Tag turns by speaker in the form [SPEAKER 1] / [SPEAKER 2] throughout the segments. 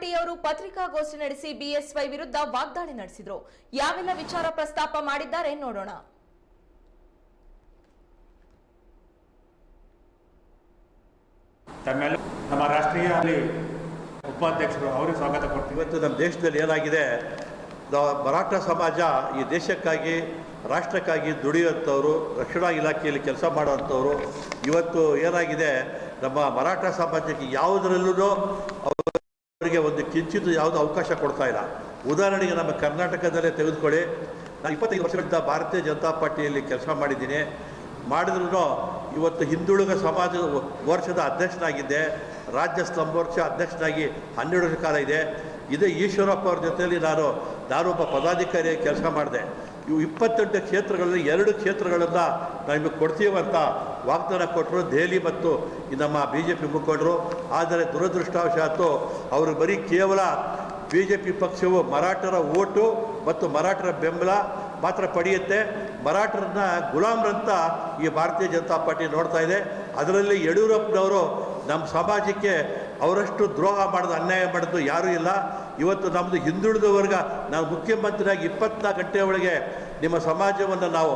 [SPEAKER 1] ಪಾಟೀಲ್ ಅವರು ಪತ್ರಿಕಾಗೋಷ್ಠಿ ನಡೆಸಿ ಬಿಎಸ್ವೈ ವಿರುದ್ಧ ವಾಗ್ದಾಳಿ ನಡೆಸಿದ್ರು. ಯಾವೆಲ್ಲ ವಿಚಾರ ಪ್ರಸ್ತಾಪ ಮಾಡಿದ್ದಾರೆ ನೋಡೋಣ.
[SPEAKER 2] ತಮ್ಮೆಲ್ಲ ನಮ್ಮ ರಾಷ್ಟ್ರೀಯ ಉಪಾಧ್ಯಕ್ಷರು ಅವರಿಗೆ ಸ್ವಾಗತ ಕೊಡ್ತೀವಿ.
[SPEAKER 3] ಇವತ್ತು ನಮ್ಮ ದೇಶದಲ್ಲಿ ಏನಾಗಿದೆ? ದ- ಮರಾಠ ಸಮಾಜ ಈ ದೇಶಕ್ಕಾಗಿ ರಾಷ್ಟ್ರಕ್ಕಾಗಿ ದುಡಿಯುವಂಥವ್ರು ರಕ್ಷಣಾ ಇಲಾಖೆಯಲ್ಲಿ ಕೆಲಸ ಮಾಡುವಂಥವ್ರು. ಇವತ್ತು ಏನಾಗಿದೆ? ನಮ್ಮ ಮರಾಠ ಸಮಾಜಕ್ಕೆ ಯಾವುದರಲ್ಲೂ ಅವರಿಗೆ ಒಂದು ಕಿಂಚಿತ್ ಯಾವುದು ಅವಕಾಶ ಕೊಡ್ತಾ ಇಲ್ಲ. ಉದಾಹರಣೆಗೆ ನಮ್ಮ ಕರ್ನಾಟಕದಲ್ಲೇ ತೆಗೆದುಕೊಳ್ಳಿ. ನಾನು ಇಪ್ಪತ್ತೈದು ವರ್ಷಗಳಿಂದ ಭಾರತೀಯ ಜನತಾ ಪಾರ್ಟಿಯಲ್ಲಿ ಕೆಲಸ ಮಾಡಿದ್ದೀನಿ. ಮಾಡಿದ್ರು ಇವತ್ತು ಹಿಂದುಳಿದ ಸಮಾಜ ವರ್ಷದ ಅಧ್ಯಕ್ಷನಾಗಿದ್ದೆ. ರಾಜ್ಯ ವರ್ಷ ಅಧ್ಯಕ್ಷನಾಗಿ ಹನ್ನೆರಡು ವರ್ಷ ಕಾಲ ಇದೆ. ಇದೇ ಈಶ್ವರಪ್ಪ ಅವ್ರ ಜೊತೆಯಲ್ಲಿ ನಾನು ನಾನೊಬ್ಬ ಪದಾಧಿಕಾರಿಯಾಗಿ ಕೆಲಸ ಮಾಡಿದೆ. ಇವು ಇಪ್ಪತ್ತೆಂಟು ಕ್ಷೇತ್ರಗಳಲ್ಲಿ ಎರಡು ಕ್ಷೇತ್ರಗಳನ್ನು ನಿಮಗೆ ಕೊಡ್ತೀವಂತ ವಾಗ್ದಾನ ಕೊಟ್ಟರು ದೆಹಲಿ ಮತ್ತು ನಮ್ಮ ಬಿ ಜೆ ಪಿ ಮುಖಂಡರು. ಆದರೆ ದುರದೃಷ್ಟವಶಾತು ಅವರು ಬರೀ ಕೇವಲ ಬಿ ಜೆ ಪಿ ಪಕ್ಷವು ಮರಾಠರ ಓಟು ಮತ್ತು ಮರಾಠರ ಬೆಂಬಲ ಮಾತ್ರ ಪಡೆಯುತ್ತೆ. ಮರಾಠರನ್ನ ಗುಲಾಮ್ರಂತ ಈ ಭಾರತೀಯ ಜನತಾ ಪಾರ್ಟಿ ನೋಡ್ತಾ ಇದೆ. ಅದರಲ್ಲಿ ಯಡಿಯೂರಪ್ಪನವರು ನಮ್ಮ ಸಮಾಜಕ್ಕೆ ಅವರಷ್ಟು ದ್ರೋಹ ಮಾಡೋದು, ಅನ್ಯಾಯ ಮಾಡೋದು ಯಾರೂ ಇಲ್ಲ. ಇವತ್ತು ನಮ್ಮದು ಹಿಂದುಳಿದ ವರ್ಗ, ನಾವು ಮುಖ್ಯಮಂತ್ರಿಯಾಗಿ ಇಪ್ಪತ್ನಾಲ್ಕು ಗಂಟೆ ಒಳಗೆ ನಿಮ್ಮ ಸಮಾಜವನ್ನು ನಾವು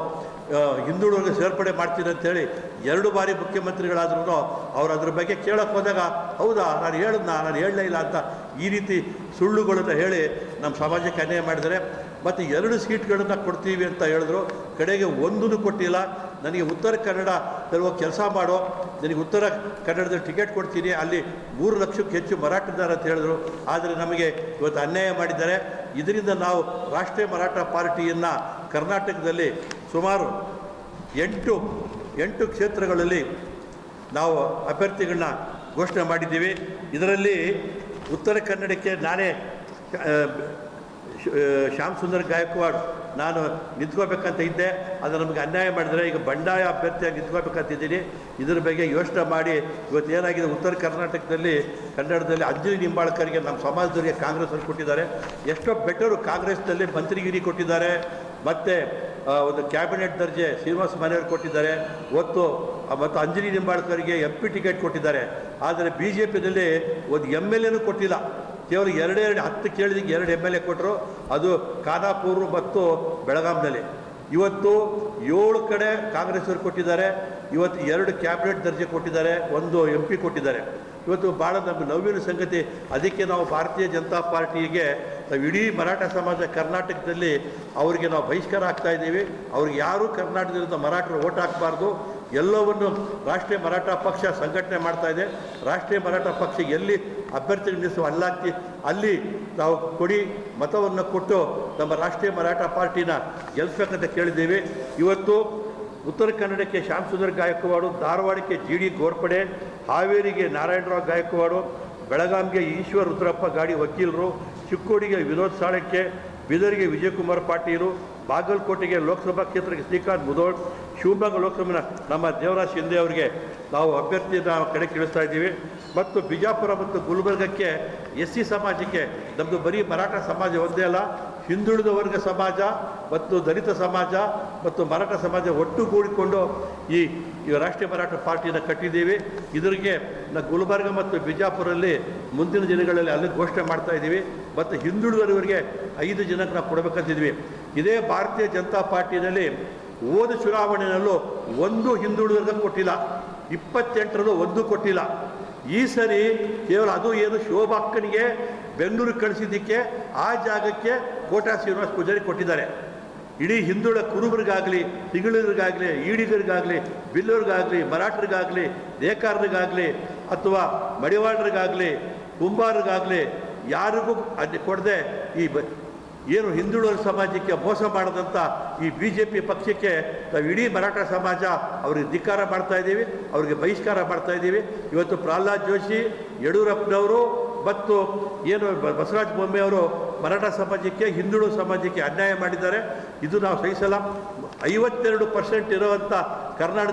[SPEAKER 3] ಹಿಂದುಳಿದ ಸೇರ್ಪಡೆ ಮಾಡ್ತೀನಿ ಅಂತೇಳಿ ಎರಡು ಬಾರಿ ಮುಖ್ಯಮಂತ್ರಿಗಳಾದ್ರೂ ಅವ್ರು ಅದ್ರ ಬಗ್ಗೆ ಕೇಳಕ್ಕೆ ಹೋದಾಗ, ಹೌದಾ, ನಾನು ಹೇಳಿದ್ನ, ನಾನು ಹೇಳಲೇ ಇಲ್ಲ ಅಂತ ಈ ರೀತಿ ಸುಳ್ಳುಗಳನ್ನು ಹೇಳಿ ನಮ್ಮ ಸಮಾಜಕ್ಕೆ ಅನ್ಯಾಯ ಮಾಡಿದ್ದಾರೆ ಮತ್ತು ಎರಡು ಸೀಟ್ಗಳನ್ನು ಕೊಡ್ತೀವಿ ಅಂತ ಹೇಳಿದ್ರು. ಕಡೆಗೆ ಒಂದೂ ಕೊಟ್ಟಿಲ್ಲ. ನನಗೆ ಉತ್ತರ ಕನ್ನಡ ತರುವ ಕೆಲಸ ಮಾಡೋ. ನನಗೆ ಉತ್ತರ ಕನ್ನಡದ ಟಿಕೆಟ್ ಕೊಡ್ತೀನಿ. ಅಲ್ಲಿ ಮೂರು ಲಕ್ಷಕ್ಕೆ ಹೆಚ್ಚು ಮರಾಠದಾರ ಅಂತ ಹೇಳಿದ್ರು. ಆದರೆ ನಮಗೆ ಇವತ್ತು ಅನ್ಯಾಯ ಮಾಡಿದ್ದಾರೆ. ಇದರಿಂದ ನಾವು ರಾಷ್ಟ್ರೀಯ ಮರಾಠ ಪಾರ್ಟಿಯನ್ನು ಕರ್ನಾಟಕದಲ್ಲಿ ಸುಮಾರು ಎಂಟು ಎಂಟು ಕ್ಷೇತ್ರಗಳಲ್ಲಿ ನಾವು ಅಭ್ಯರ್ಥಿಗಳನ್ನ ಘೋಷಣೆ ಮಾಡಿದ್ದೀವಿ. ಇದರಲ್ಲಿ ಉತ್ತರ ಕನ್ನಡಕ್ಕೆ ನಾನೇ ಶ್ಯಾಮ್ ಸುಂದರ್ ಗಾಯಕ್ವಾಡ್ ನಾನು ನಿಂತ್ಕೋಬೇಕಂತ ಇದ್ದೆ ಅದು ನಮಗೆ ಅನ್ಯಾಯ ಮಾಡಿದರೆ ಈಗ ಬಂಡಾಯ ಅಭ್ಯರ್ಥಿಯಾಗಿ ನಿಂತ್ಕೋಬೇಕಂತಿದ್ದೀನಿ ಇದ್ರ ಬಗ್ಗೆ ಯೋಚನೆ ಮಾಡಿ, ಇವತ್ತು ಏನಾಗಿದೆ, ಉತ್ತರ ಕರ್ನಾಟಕದಲ್ಲಿ, ಕನ್ನಡದಲ್ಲಿ ಅಂಜಲಿ ನಿಂಬಾಳ್ಕರ್ಗೆ ನಮ್ಮ ಸಮಾಜದವರಿಗೆ ಕಾಂಗ್ರೆಸ್ಸಲ್ಲಿ ಕೊಟ್ಟಿದ್ದಾರೆ. ಎಷ್ಟೋ ಬೆಟರು ಕಾಂಗ್ರೆಸ್ನಲ್ಲಿ ಮಂತ್ರಿಗಿರಿ ಕೊಟ್ಟಿದ್ದಾರೆ. ಮತ್ತು ಒಂದು ಕ್ಯಾಬಿನೆಟ್ ದರ್ಜೆ ಶ್ರೀನಿವಾಸ ಮನೆಯವರು ಕೊಟ್ಟಿದ್ದಾರೆ. ಒತ್ತು ಮತ್ತು ಅಂಜಲಿ ನಿಂಬಾಳ್ಕರ್ಗೆ ಎಂ ಪಿ ಟಿಕೆಟ್ ಕೊಟ್ಟಿದ್ದಾರೆ. ಆದರೆ ಬಿ ಜೆ ಪಿದಲ್ಲಿ ಒಂದು ಎಂ ಎಲ್ ಎನೂ ಕೊಟ್ಟಿಲ್ಲ. ಕೇವಲ ಎರಡೇ ಎರಡು ಹತ್ತು ಕೇಳಿದಕ್ಕೆ ಎರಡು ಎಂ ಎಲ್ ಎ ಕೊಟ್ಟರು. ಅದು ಖಾನಾಪುರ್ ಮತ್ತು ಬೆಳಗಾಂನಲ್ಲಿ. ಇವತ್ತು ಏಳು ಕಡೆ ಕಾಂಗ್ರೆಸ್ಸವರು ಕೊಟ್ಟಿದ್ದಾರೆ. ಇವತ್ತು ಎರಡು ಕ್ಯಾಬಿನೆಟ್ ದರ್ಜೆ ಕೊಟ್ಟಿದ್ದಾರೆ. ಒಂದು ಎಂ ಪಿ ಕೊಟ್ಟಿದ್ದಾರೆ. ಇವತ್ತು ಭಾಳ ನಮಗೆ ನವೀನ ಸಂಗತಿ. ಅದಕ್ಕೆ ನಾವು ಭಾರತೀಯ ಜನತಾ ಪಾರ್ಟಿಗೆ ನಾವು ಇಡೀ ಮರಾಠ ಸಮಾಜ ಕರ್ನಾಟಕದಲ್ಲಿ ಅವರಿಗೆ ನಾವು ಬಹಿಷ್ಕಾರ ಆಗ್ತಾ ಇದ್ದೀವಿ. ಅವ್ರಿಗೆ ಯಾರೂ ಕರ್ನಾಟಕದಿಂದ ಮರಾಠರು ಓಟ್ ಹಾಕಬಾರ್ದು. ಎಲ್ಲವನ್ನು ರಾಷ್ಟ್ರೀಯ ಮರಾಠ ಪಕ್ಷ ಸಂಘಟನೆ ಮಾಡ್ತಾ ಇದೆ. ರಾಷ್ಟ್ರೀಯ ಮರಾಠ ಪಕ್ಷ ಎಲ್ಲಿ ಅಭ್ಯರ್ಥಿ ನಿಲ್ಲಿಸುವ ಅಲ್ಲಾಗ್ತಿ ಅಲ್ಲಿ ನಾವು ಕೊಡಿ ಮತವನ್ನು ಕೊಟ್ಟು ನಮ್ಮ ರಾಷ್ಟ್ರೀಯ ಮರಾಠ ಪಾರ್ಟಿನ ಗೆಲ್ಲಿಸ್ಬೇಕಂತ ಕೇಳಿದ್ದೀವಿ. ಇವತ್ತು ಉತ್ತರ ಕನ್ನಡಕ್ಕೆ ಶ್ಯಾಮ್ ಸುಂದರ್ ಗಾಯಕ್ವಾಡು, ಧಾರವಾಡಕ್ಕೆ ಜಿ ಡಿ ಗೋರ್ಪಡೆ, ಹಾವೇರಿಗೆ ನಾರಾಯಣರಾವ್ ಗಾಯಕವಾಡು, ಬೆಳಗಾಂಗೆ ಈಶ್ವರ್ ರುದ್ರಪ್ಪ ಗಾಡಿ ವಕೀಲರು, ಚಿಕ್ಕೋಡಿಗೆ ವಿನೋದ್ ಸಾಳಕ್ಕೆ, ಬೀದರಿಗೆ ವಿಜಯಕುಮಾರ್ ಪಾಟೀಲು ಬಾಗಲಕೋಟೆಗೆ ಲೋಕಸಭಾ ಕ್ಷೇತ್ರಕ್ಕೆ ಶ್ರೀಕಾಂತ್ ಮುದೋಳ್, ಶಿವಮೊಗ್ಗ ಲೋಕಸಭೆಯ ನಮ್ಮ ದೇವರಾಜ್ ಶಿಂದೆ ಅವರಿಗೆ ನಾವು ಅಭ್ಯರ್ಥಿಯನ್ನು ಕಡೆ ಕೇಳಿಸ್ತಾ ಇದ್ದೀವಿ. ಮತ್ತು ಬಿಜಾಪುರ ಮತ್ತು ಗುಲ್ಬರ್ಗಕ್ಕೆ ಎಸ್ ಸಿ ಸಮಾಜಕ್ಕೆ ನಮ್ಮದು ಬರೀ ಮರಾಠ ಸಮಾಜ ಒಂದೇ ಅಲ್ಲ ಹಿಂದುಳಿದ ವರ್ಗ ಸಮಾಜ ಮತ್ತು ದಲಿತ ಸಮಾಜ ಮತ್ತು ಮರಾಠ ಸಮಾಜ ಒಟ್ಟುಗೂಡಿಕೊಂಡು ಈ ಈ ರಾಷ್ಟ್ರೀಯ ಮರಾಠ ಪಾರ್ಟಿಯನ್ನು ಕಟ್ಟಿದ್ದೀವಿ. ಇದರಿಗೆ ನಾವು ಗುಲ್ಬರ್ಗ ಮತ್ತು ಬಿಜಾಪುರಲ್ಲಿ ಮುಂದಿನ ದಿನಗಳಲ್ಲಿ ಅಲ್ಲಿ ಘೋಷಣೆ ಮಾಡ್ತಾ ಇದ್ದೀವಿ. ಮತ್ತು ಹಿಂದುಳಿದವರಿಗೆ ಐದು ಜನಕ್ಕೆ ನಾವು ಕೊಡಬೇಕಂತಿದ್ವಿ ಇದೇ ಭಾರತೀಯ ಜನತಾ ಪಾರ್ಟಿನಲ್ಲಿ ಹೋದ ಚುನಾವಣೆಯಲ್ಲೂ ಒಂದು ಹಿಂದುಳಿದ ಕೊಟ್ಟಿಲ್ಲ. ಇಪ್ಪತ್ತೆಂಟರಲ್ಲೂ ಒಂದು ಕೊಟ್ಟಿಲ್ಲ. ಈ ಸರಿ ಕೇವಲ ಅದು ಏನು ಶೋಭಾಕ್ಕನಿಗೆ ಬೆಂಗಳೂರಿಗೆ ಕಳಿಸಿದ್ದಕ್ಕೆ ಆ ಜಾಗಕ್ಕೆ ಕೋಟಾ ಶ್ರೀನಿವಾಸ ಪೂಜಾರಿ ಕೊಟ್ಟಿದ್ದಾರೆ. ಇಡೀ ಹಿಂದುಳ ಕುರುಬರಿಗಾಗಲಿ ತಿಗಳಿಗರಿಗಾಗಲಿ ಈಡಿಗರಿಗಾಗಲಿ, ಬಿಲ್ಲೂರಿಗಾಗಲಿ, ಮರಾಠರಿಗಾಗಲಿ, ನೇಕಾರರಿಗಾಗಲಿ ಅಥವಾ ಮಡಿವಾಳರಿಗಾಗಲಿ ಕುಂಬಾರರಿಗಾಗಲಿ ಯಾರಿಗೂ ಅಲ್ಲಿ ಕೊಡದೆ ಈ ಏನು ಹಿಂದುಳಿದ ಸಮಾಜಕ್ಕೆ ಮೋಸ ಮಾಡದಂಥ ಈ ಬಿ ಜೆ ಪಿ ಪಕ್ಷಕ್ಕೆ ನಾವು ಇಡೀ ಮರಾಠ ಸಮಾಜ ಅವ್ರಿಗೆ ಧಿಕ್ಕಾರ ಮಾಡ್ತಾ ಇದ್ದೀವಿ, ಅವರಿಗೆ ಬಹಿಷ್ಕಾರ ಮಾಡ್ತಾ ಇದ್ದೀವಿ. ಇವತ್ತು ಪ್ರಹ್ಲಾದ್ ಜೋಶಿ, ಯಡಿಯೂರಪ್ಪನವರು ಮತ್ತು ಏನು ಬಸವರಾಜ ಬೊಮ್ಮೆಯವರು ಮರಾಠ ಸಮಾಜಕ್ಕೆ, ಹಿಂದುಳು ಸಮಾಜಕ್ಕೆ ಅನ್ಯಾಯ ಮಾಡಿದ್ದಾರೆ. ಇದು ನಾವು ಸಹಿಸಲ್ಲ. ಐವತ್ತೆರಡು ಪರ್ಸೆಂಟ್ ಇರುವಂಥ ಕರ್ನಾಟಕ